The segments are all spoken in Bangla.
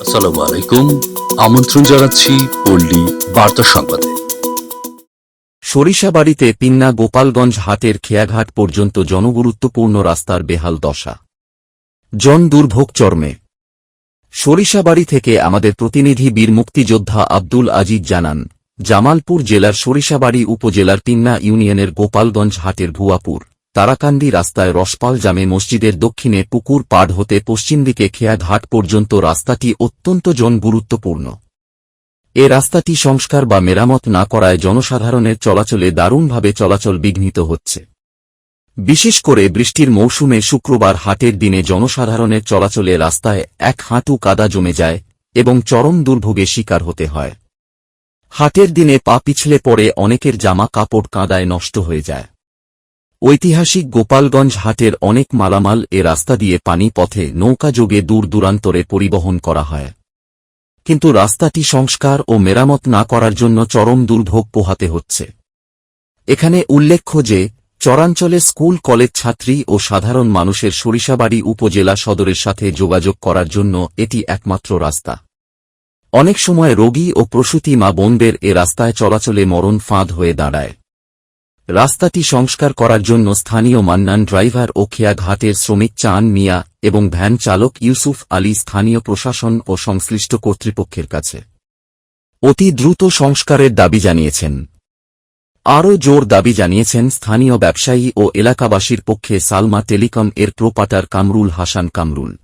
আসসালামু আলাইকুম আমন্ত্রণ জানাচ্ছি পল্লী বার্তা সংবাদে। সরিষাবাড়িতে পিন্না গোপালগঞ্জ হাটের খেয়াঘাট পর্যন্ত জনগুরুত্বপূর্ণ রাস্তার বেহাল দশা। জন দুর্ভোগ চর্মে। সরিষাবাড়ি থেকে আমাদের প্রতিনিধি বীর মুক্তিযোদ্ধা আব্দুল আজিজ জানান জামালপুর জেলার সরিষাবাড়ি উপজেলার পিন্না ইউনিয়নের গোপালগঞ্জ হাটের ভুয়াপুর। তারাকান্দি রাস্তায় রসপাল জামে মসজিদের দক্ষিণে পুকুর পাড় হতে পশ্চিম দিকে খেয়াঘাট পর্যন্ত রাস্তাটি অত্যন্ত জনগুরুত্বপূর্ণ এ রাস্তাটি সংস্কার বা মেরামত না করায় জনসাধারণের চলাচলে দারুণভাবে চলাচল বিঘ্নিত হচ্ছে। বিশেষ করে বৃষ্টির মৌসুমে শুক্রবার হাটের দিনে জনসাধারণের চলাচলে রাস্তায় এক হাঁটু কাদা জমে যায় এবং চরম দুর্ভোগে শিকার হতে হয়। হাটের দিনে পা পিছলে পড়ে অনেকের জামা কাপড় কাদায় নষ্ট হয়ে যায়। ঐতিহাসিক গোপালগঞ্জ হাটের অনেক মালামাল এ রাস্তা দিয়ে পানি পথে নৌকা যোগে দূর দূরান্তরে পরিবহন করা হয়। কিন্তু রাস্তাটি সংস্কার ও মেরামত না করার জন্য চরম দুর্ভোগ পোহাতে হচ্ছে। এখানে উল্লেখ্য যে, চরাঞ্চলে স্কুল, কলেজ ছাত্রী ও সাধারণ মানুষের সরিষাবাড়ি উপজেলা সদরের সাথে যোগাযোগ করার জন্য এটি একমাত্র রাস্তা। অনেক সময় রোগী ও প্রসূতি মা বোনদের এ রাস্তায় চলাচলে মরণ ফাঁদ হয়ে দাঁড়ায়। রাস্তাটি সংস্কার করার জন্য স্থানীয় মান্নান ড্রাইভার ও খেয়াঘাটের শ্রমিক চান মিয়া এবং ভ্যান চালক ইউসুফ আলী স্থানীয় প্রশাসন ও সংশ্লিষ্ট কর্তৃপক্ষের কাছে। অতি দ্রুত সংস্কারের দাবি জানিয়েছেন। আরও জোর দাবি জানিয়েছেন স্থানীয় ব্যবসায়ী ও এলাকাবাসীর পক্ষে সালমা টেলিকম এর প্রোপাটার কামরুল হাসান কামরুল।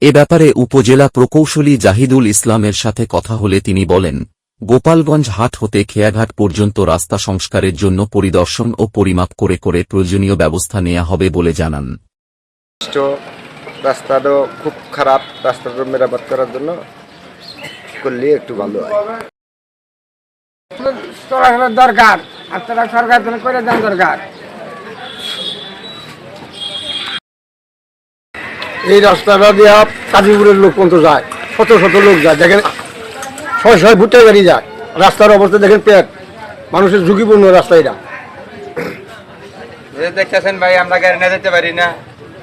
এ ব্যাপারে উপজেলা প্রকৌশলী জাহিদুল ইসলামের সাথে কথা হলে তিনি বলেন গোপালগঞ্জ হাট হতে খেয়াঘাট পর্যন্ত রাস্তা সংস্কারের জন্য পরিদর্শন ও পরিমাপ করে করে প্রয়োজনীয় ব্যবস্থা নেওয়া হবে বলে জানান। তো রাস্তাটাও খুব খারাপ রাস্তাটা মেরামত করার জন্য করলে একটু ভালো হয়। চলাচলের দরকার আর তারা সরকার জন্য করে দেন দরকার। এই রাস্তাটা দিয়ে কাজীপুরের লোক পর্যন্ত যায় শত শত লোক যায়। দেখেন ছয় ছয় ভুট্টা গাড়ি যায়। রাস্তার অবস্থা দেখেন পেট। মানুষের ঝুঁকিপূর্ণ রাস্তা এটা। দেখতেছেন ভাই আমরা গাড়ি না যেতে পারি না।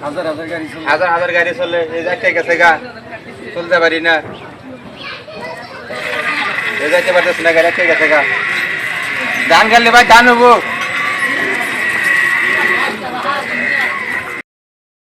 হাজার হাজার গাড়ি চলে। এই যে একটা গেছে গা চলতে পারি না। এই যাইতে পারতেছি না গাড়ি গেছে গা। ডান গেলে ভাই ধান হব।